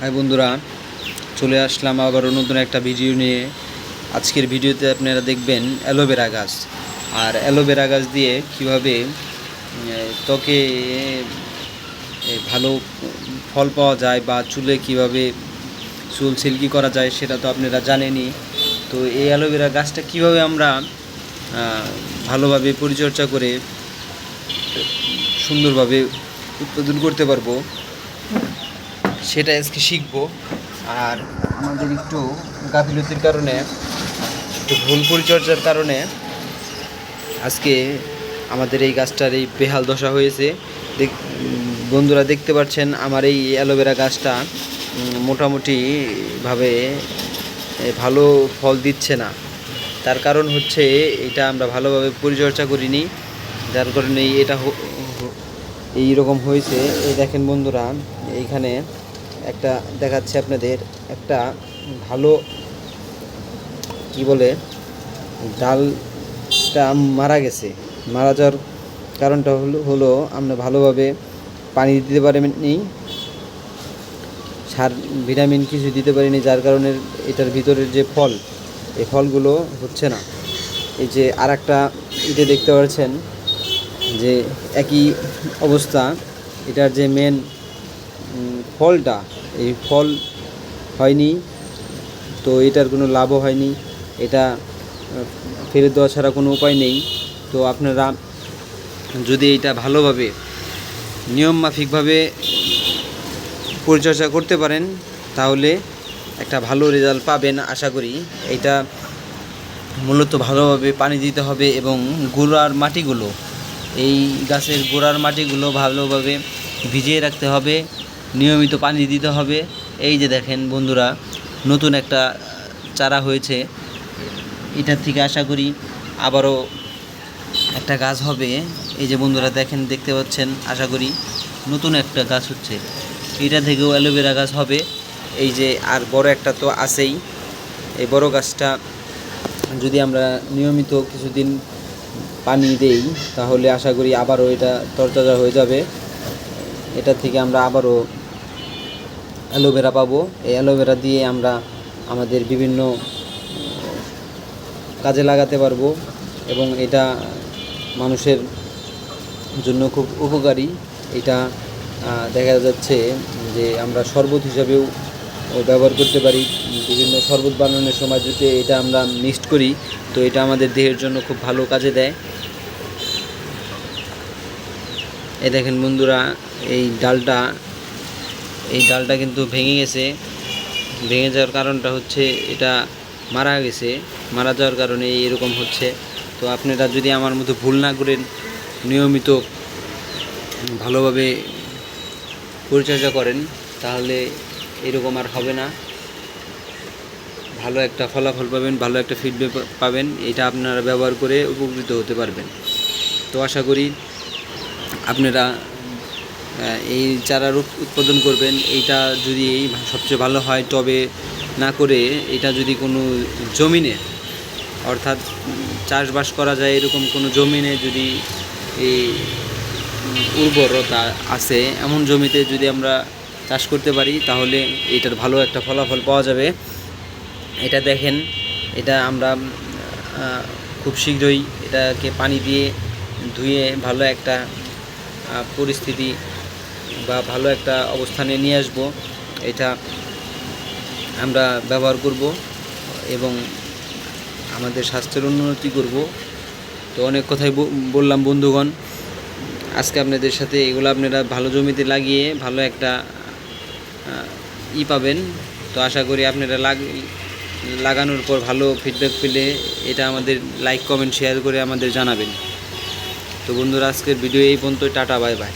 High বন্ধুরা, চলে আসলাম আবারও নতুন একটা ভিডিও নিয়ে। আজকের ভিডিওতে আপনারা দেখবেন অ্যালোভেরা গাছ। আর অ্যালোভেরা গাছ দিয়ে কীভাবে ত্বকে ভালো ফল পাওয়া যায় বা চুলে কীভাবে চুল সিল্কি করা যায় সেটা তো আপনারা জানেনই। তো এই অ্যালোভেরা গাছটা কীভাবে আমরা ভালোভাবে পরিচর্যা করে, সুন্দরভাবে উৎপাদন করতে পারব সেটা আজকে শিখব। আর আমাদের একটু গাফিলতির কারণে, একটু ভুল পরিচর্যার কারণে আজকে আমাদের এই গাছটার এই বেহাল দশা হয়েছে। বন্ধুরা দেখতে পাচ্ছেন আমার এই অ্যালোভেরা গাছটা মোটামুটিভাবে ভালো ফল দিচ্ছে না। তার কারণ হচ্ছে এটা আমরা ভালোভাবে পরিচর্যা করিনি। যার কারণে এটা এই রকম হয়েছে। এই দেখেন বন্ধুরা, এইখানে একটা দেখাচ্ছে আপনাদের একটা ভালো, কি বলে, ডালটা মারা গেছে। মারা যাওয়ার কারণটা হলো হলো আমরা ভালোভাবে পানি দিতে পারিনি, সার, ভিটামিন কিছু দিতে পারিনি, যার কারণে এটার ভিতরের যে ফল, এই ফলগুলো হচ্ছে না। এই যে আর একটা ইতে দেখতে পাচ্ছেন, যে একই অবস্থা, এটার যে মেন ফলটা, এই ফল হয়নি, তো এটার কোনো লাভও হয়নি, এটা ফেরত দেওয়া ছাড়া কোনো উপায় নেই, তো আপনারা যদি এটা ভালোভাবে নিয়ম মাফিকভাবে পরিচর্যা করতে পারেন, তাহলে একটা ভালো রেজাল্ট পাবেন আশা করি। এটা মূলত ভালোভাবে পানি দিতে হবে এবং গোড়ার মাটিগুলো, এই গাছের গোড়ার মাটিগুলো ভালোভাবে ভিজিয়ে রাখতে হবে। নিয়মিত পানি দিতে হবে। এই যে দেখেন বন্ধুরা, নতুন একটা চারা হয়েছে। এটার থেকে আশা করি আবারও একটা গাছ হবে। এই যে বন্ধুরা দেখেন, দেখতে পাচ্ছেন, আশা করি নতুন একটা গাছ হচ্ছে। এটা থেকেও অ্যালোভেরা গাছ হবে। এই যে আর বড় একটা তো আছেই। এই বড় গাছটা যদি আমরা নিয়মিত কিছুদিন পানি দেই, তাহলে আশা করি আবারও এটা তরতাজা হয়ে যাবে। এটা থেকে আমরা আবারও অ্যালোভেরা পাবো। এই অ্যালোভেরা দিয়ে আমরা আমাদের বিভিন্ন কাজে লাগাতে পারব এবং এটা মানুষের জন্য খুব উপকারী। এটা দেখা যাচ্ছে যে আমরা শরবত হিসাবেও ব্যবহার করতে পারি। বিভিন্ন শরবত বানানোর সময় যদি এটা আমরা মিক্সড করি, তো এটা আমাদের দেহের জন্য খুব ভালো কাজে দেয়। এই দেখেন বন্ধুরা, এই ডালটা এই ডালটা কিন্তু ভেঙে গেছে। ভেঙে যাওয়ার কারণটা হচ্ছে এটা মারা গেছে। মারা যাওয়ার কারণে এরকম হচ্ছে। তো আপনারা যদি আমার মতো ভুল না করেন, নিয়মিত ভালোভাবে পরিচর্যা করেন, তাহলে এরকম আর হবে না। ভালো একটা ফলাফল পাবেন, ভালো একটা ফিডব্যাক পাবেন। এটা আপনারা ব্যবহার করে উপকৃত হতে পারবেন। তো আশা করি আপনারা এই চারা উৎ- উৎপাদন করবেন, এইটা যদি এই সবচেয়ে ভালো হয়, তবে না করে এটা যদি কোনো জমিনে, অর্থাৎ চাষবাস করা যায় এরকম কোনো জমিনে যদি এই উর্বরতা আছে, এমন জমিতে যদি আমরা চাষ করতে পারি, তাহলে এটার ভালো একটা ফলাফল পাওয়া যাবে। এটা দেখেন, এটা আমরা খুব শীঘ্রই এটাকে পানি দিয়ে ধুয়ে ভালো একটা পরিস্থিতি বা ভালো একটা অবস্থানে নিয়ে আসব, এটা আমরা ব্যবহার করব এবং আমাদের স্বাস্থ্যের উন্নতি করব। তো অনেক কথাই বললাম বন্ধুগণ, আজকে আপনাদের সাথে এগুলো আপনারা ভালো জমিতে লাগিয়ে ভালো একটা ই পাবেন। তো আশা করি আপনারা লাগ, লাগানোর পর ভালো ফিডব্যাক পেলে এটা আমাদের লাইক কমেন্ট শেয়ার করে আমাদের জানাবেন। তো বন্ধুরা, আজকের ভিডিও এই পর্যন্ত টাটা বাই বাই